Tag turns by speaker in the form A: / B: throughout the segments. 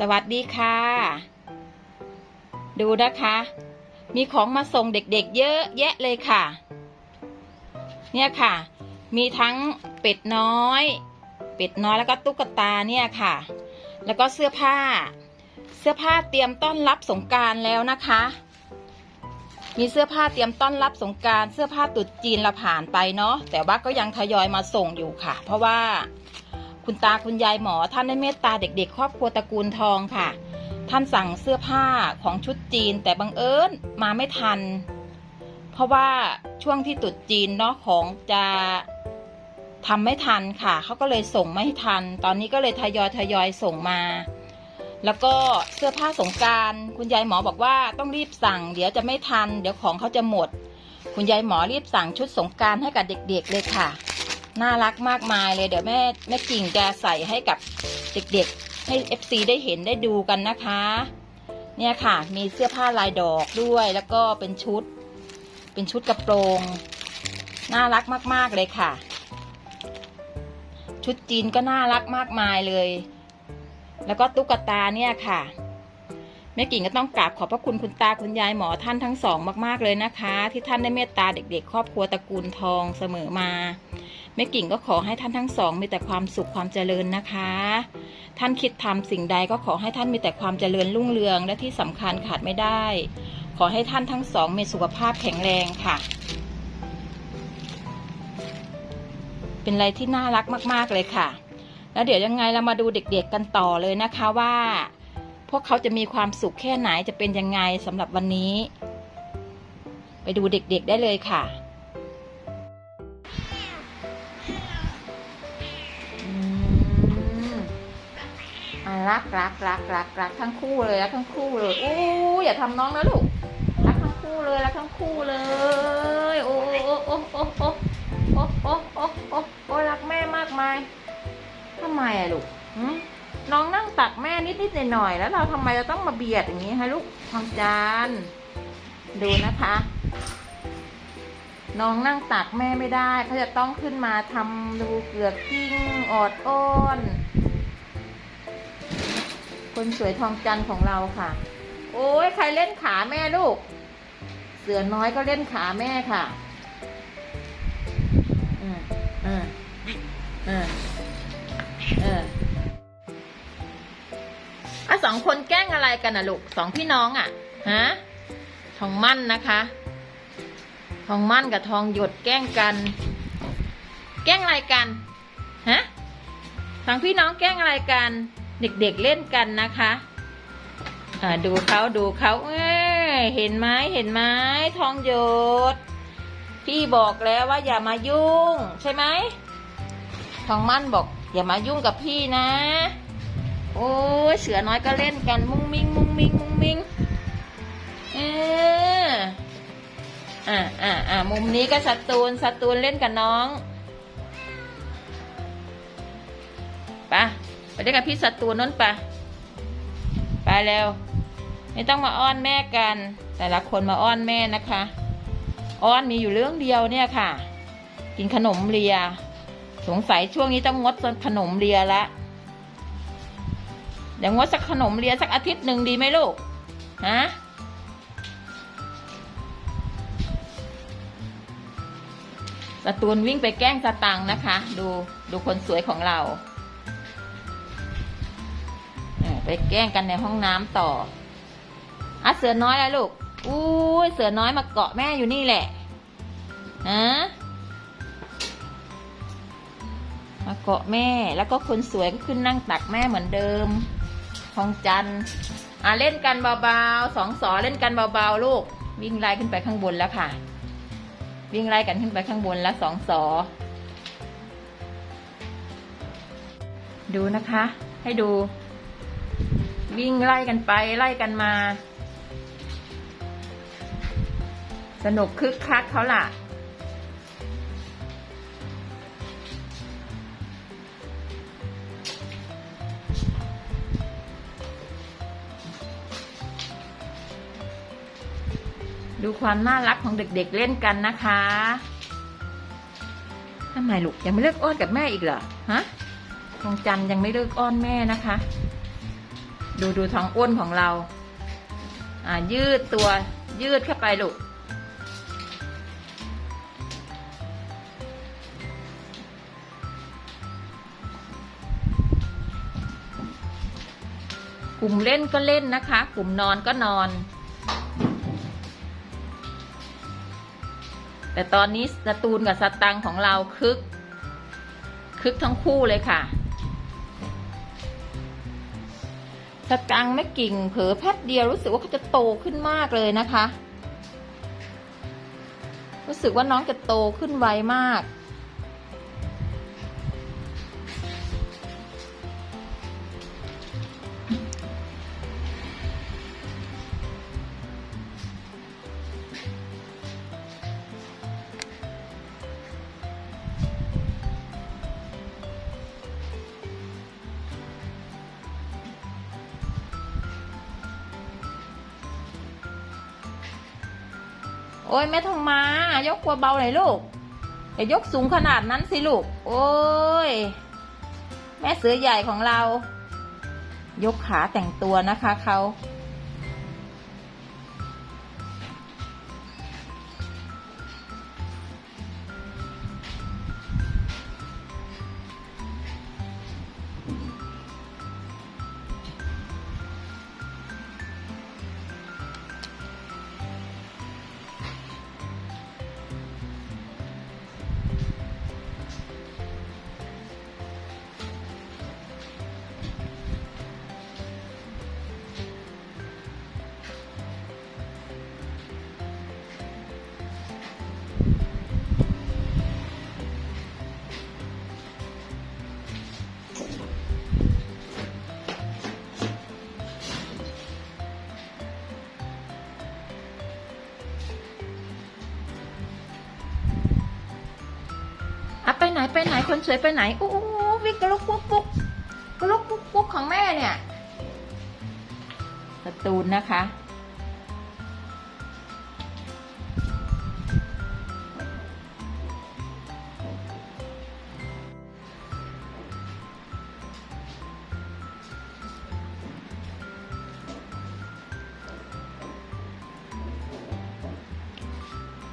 A: สวัสดีค่ะ ดูนะคะ มีของมาส่งเด็กๆ เยอะแยะเลยค่ะ เนี่ยค่ะ มีทั้งเป็ดน้อย เป็ดน้อยแล้วก็ตุ๊กตาเนี่ยค่ะ แล้วก็เสื้อผ้า เสื้อผ้าเตรียมต้อนรับสงการแล้วนะคะ มีเสื้อผ้าเตรียมต้อนรับสงการเสื้อผ้าตรุษจีนเราผ่านไปเนาะแต่ว่าก็ยังทยอยมาส่งอยู่ค่ะ เพราะว่า คุณตาคุณยายหมอท่านได้เมตตาเด็ก ๆ ครอบครัวตระกูลทองค่ะ ท่านสั่งเสื้อผ้าของชุดจีน แต่บังเอิญมาไม่ทัน เพราะว่าช่วงที่ตรุษจีนเนาะของจะทำไม่ทันค่ะ เขาก็เลยส่งไม่ทัน ตอนนี้ก็เลยทยอยทยอยส่งมา แล้วก็เสื้อผ้าสงการคุณยายหมอบอกว่าต้องรีบสั่ง เดี๋ยวจะไม่ทัน เดี๋ยวของเขาจะหมด คุณยายหมอรีบสั่งชุดสงการให้กับเด็ก ๆ เลยค่ะ น่ารักมากมายเลยเดี๋ยวแม่แม่กิ่งจะใส่ให้กับเด็กๆ ให้ FC ได้เห็นได้ดูกันนะคะ เนี่ยค่ะมีเสื้อผ้าลายดอกด้วยแล้วก็เป็นชุด เป็นชุดกระโปรง น่ารักมากๆเลยค่ะ ชุดจีนก็น่ารักมากมายเลย แล้วก็ตุ๊กตาเนี่ยค่ะแม่กิ่งก็ต้องกราบขอบพระคุณคุณตาคุณยายหมอท่านทั้งสองมาก ๆ เลยนะคะ ที่ท่านได้เมตตาเด็ก ๆ ครอบครัวตระกูลทองเสมอมา แม่กิ่งก็ขอให้ท่านทั้งสองมีแต่ความสุขความเจริญนะคะ ท่านคิดทำสิ่งใดก็ขอให้ท่านมีแต่ความเจริญรุ่งเรืองและที่สำคัญขาดไม่ได้ ขอให้ท่านทั้งสองมีสุขภาพแข็งแรงค่ะ เป็นอะไรที่น่ารักมากๆเลยค่ะ แล้วเดี๋ยวยังไงเรามาดูเด็กๆกันต่อเลยนะคะว่า พวกเขาจะมีความสุขแค่ไหนจะเป็นยังไงสำหรับวันนี้ ไปดูเด็กๆได้เลยค่ะ รักรักรักรักรักทั้งคู่เลยรักทั้งคู่เลยโอ้อย่าทำน้องนะลูกรักทั้งคู่เลยรักทั้งคู่เลยโอ้โอ้โอ้โอ้โอ้โอ้โอ้โอ้โอ้โอ้รักแม่มากมายทำไมอะลูกน้องนั่งตักแม่นิดนิดหน่อยหน่อยแล้วเราทำไมเราต้องมาเบียดอย่างนี้ให้ลูกทองจานดูนะคะ น้องนั่งตักแม่ไม่ได้เขาจะต้องขึ้นมาทำดูเกลือกกิ้งออดอ้อน คนสวยทองจันของเราค่ะ โอ้ยใครเล่นขาแม่ลูก เสือน้อยก็เล่นขาแม่ค่ะอืมอืมอืมเอออะสองคนแกล้งอะไรกันน่ะลูกสองพี่น้องอะฮะทองมั่นนะคะ ทองมั่นกับทองหยดแกล้งกัน แกล้งอะไรกันฮะสองพี่น้องแกล้งอะไรกัน เด็กๆเล่นกันนะคะดูเขาดูเขาเอ้ยเห็นไหมเห็นไหมทองหยด พี่บอกแล้วว่าอย่ามายุ่ง ใช่ไหมทองมั่นบอก อย่ามายุ่งกับพี่นะ โอ้ยเสือน้อยก็เล่นกันมุ้งมิ้งมุ้งมิ้งมุ้งมิ้งเอออ่าอ่าอ่ามุมนี้ก็สตูนสตูนเล่นกับน้อง ไปเล่นกับพี่สตูนนั่นไปะไปเร็วไม่ต้องมาอ้อนแม่กัน แต่ละคนมาอ้อนแม่นะคะ อ้อนมีอยู่เรื่องเดียวเนี่ยค่ะ กินขนมเลีย สงสัยช่วงนี้ต้องงดขนมเลียละเดี๋ยวงดสักขนมเลียสักอาทิตย์หนึ่งดีไหมลูกฮะสตูนวิ่งไปแกล้งสตังนะคะ ดูดูคนสวยของเรา ไปแกล้งกันในห้องน้ำต่ออะเสือน้อยแล้วลูกอู้ยเสือน้อยมาเกาะแม่อยู่นี่แหละฮะมาเกาะแม่แล้วก็คนสวยก็ขึ้นนั่งตักแม่เหมือนเดิมทองจันอะเล่นกันเบาๆสองสอเล่นกันเบาๆลูก วิ่งไล่ขึ้นไปข้างบนแล้วค่ะ วิ่งไล่กันขึ้นไปข้างบนแล้วสองสอดูนะคะ ให้ดู วิ่งไล่กันไปไล่กันมา สนุกคึกคักเขาล่ะ ดูความน่ารักของเด็กๆเล่นกันนะคะทำไมลูกยังไม่เลิกอ้อนกับแม่อีกเหรอฮะทองจันยังไม่เลิกอ้อนแม่นะคะ ดูดูท้องอ้วนของเรา อ่า ยืดตัว ยืดเข้าไปลูก กลุ่มเล่นก็เล่นนะคะ กลุ่มนอนก็นอน แต่ตอนนี้สตูนกับสตังของเราคึก คึกทั้งคู่เลยค่ะ ตะกังไม่กิ่ง เผลอแป๊บเดียวรู้สึกว่าเขาจะโตขึ้นมากเลยนะคะ รู้สึกว่าน้องจะโตขึ้นไวมาก อ้ยแม่ทองมา ยกกลัวเบาหน่อยลูกอย่ายกสูงขนาดนั้นสิลูก โอ้ย แม่เสือใหญ่ของเรา ยกขาแต่งตัวนะคะเขา ไปไหนคนสวยไปไหนโอ้โหวิ่งกระลุกปุ๊กปุ๊กกระลุกปุ๊กปุ๊กของแม่เนี่ยสตูนนะคะ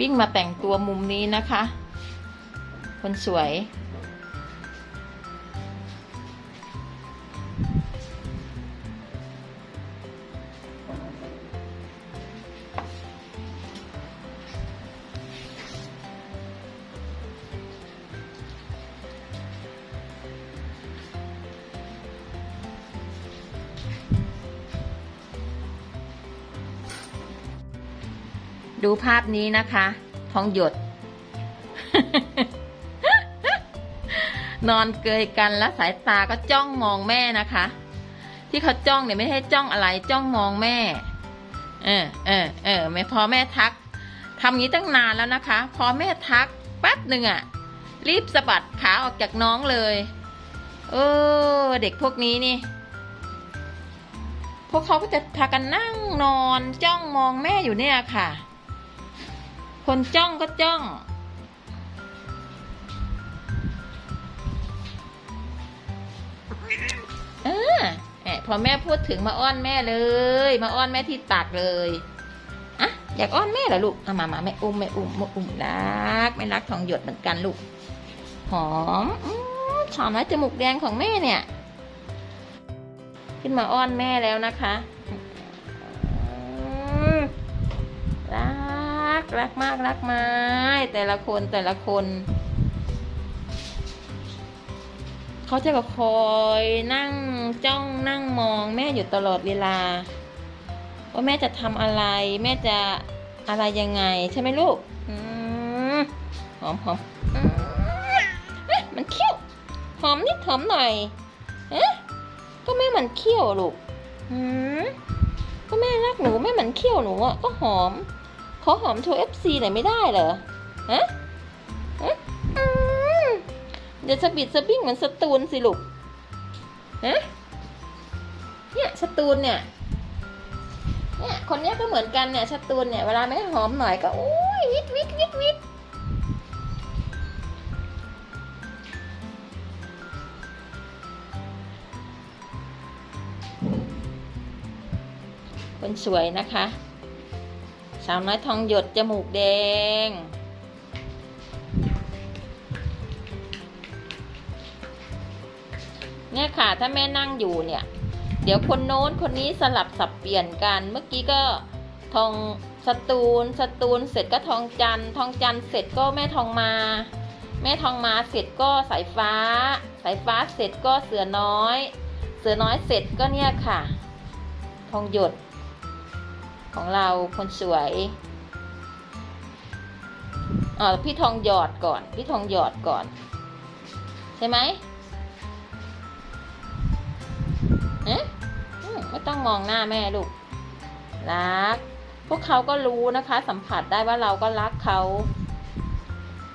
A: วิ่งมาแต่งตัวมุมนี้นะคะ คนสวย ดูภาพนี้นะคะ ทองหยด นอนเกยกันแล้วสายตาก็จ้องมองแม่นะคะ ที่เขาจ้องเนี่ยไม่ให้จ้องอะไรจ้องมองแม่ เออเออเออพอแม่ทักทำงี้ตั้งนานแล้วนะคะ พอแม่ทักแป๊บหนึ่งอะรีบสะบัดขาออกจากน้องเลย เออ เด็กพวกนี้นี่ พวกเขาก็จะพากันนั่งนอนจ้องมองแม่อยู่เนี่ยค่ะ คนจ้องก็จ้อง พอแม่พูดถึงมาอ้อนแม่เลย มาอ้อนแม่ที่ตักเลยอะอยากอ้อนแม่เหรอลูกเอามามาแม่อุ้มแม่อุ้มแม่อุ้มรักแม่รักทองหยดเหมือนกันลูกหอมอมหอมนะจมูกแดงของแม่เนี่ย ขึ้นมาอ้อนแม่แล้วนะคะรักรักมากรักไม้แต่ละคนแต่ละคนเขาจะก็คอยนั่งจ้อง มองแม่อยู่ตลอดเวลา ว่าแม่จะทำอะไร แม่จะอะไรยังไง ใช่ไหมลูกหอมหอมมันเคี้ยวหอมนิดหอมหน่อยเอ๊ะก็แม่มันเคี้ยวลูกอืมก็แม่รักหนูแม่มันเคี้ยวหนูอะก็หอม ขอหอมโชว์เอฟซีหน่อยไม่ได้เหรอฮะฮะอืมเดี๋ยวสะบิดสะบิ้งเหมือนสตูนสิลูกฮะ เนี่ยสตูนเนี่ยเนี่ยคนเนี้ยก็เหมือนกันเนี่ยสตูนเนี่ยเวลาแม่หอมหน่อยก็โอ้ยวิดวิดวิดวิดคนสวยนะคะ สาวน้อยทองหยดจมูกแดงเนี่ยค่ะ ถ้าแม่นั่งอยู่เนี่ย เดี๋ยวคนโน้นคนนี้สลับสับเปลี่ยนกัน เมื่อกี้ก็ทองสตูลสตูลเสร็จก็ทองจันทองจันเสร็จก็แม่ทองมา แม่ทองมาเสร็จก็สายฟ้า สายฟ้าเสร็จก็เสือน้อย เสือน้อยเสร็จก็เนี่ยค่ะ ทองหยด ของเราคนสวยเออพี่ทองหยอดก่อน พี่ทองหยอดก่อน ใช่ไหม ต้องมองหน้าแม่ลูก รัก พวกเขาก็รู้นะคะ สัมผัสได้ว่าเราก็รักเขา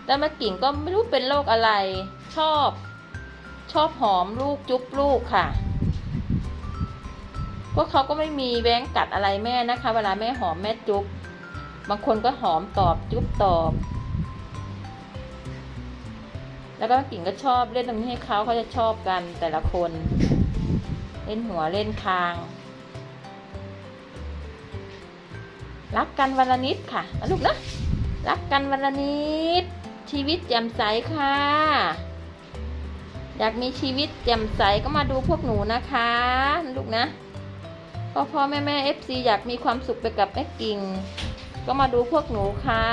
A: แล้วแม่กิ่งก็ไม่รู้เป็นโรคอะไร ชอบ ชอบหอมลูกจุ๊บลูกค่ะ พวกเขาก็ไม่มีแว้งกัดอะไรแม่นะคะ เวลาแม่หอมแม่จุ๊บบางคนก็หอมตอบจุ๊บตอบแล้วก็กิ่งก็ชอบเล่นตรงนี้ให้เขาเขาจะชอบกันแต่ละคน เล่นหัวเล่นคาง รักกันวันละนิดค่ะลูกนะรักกันวันละนิด ชีวิตแจ่มใสค่ะ อยากมีชีวิตแจ่มใสก็มาดูพวกหนูนะคะลูกนะพ่อพ่อแม่แม่เอฟซีอยากมีความสุขไปกับแม่กิ่ง ก็มาดูพวกหนูค่ะ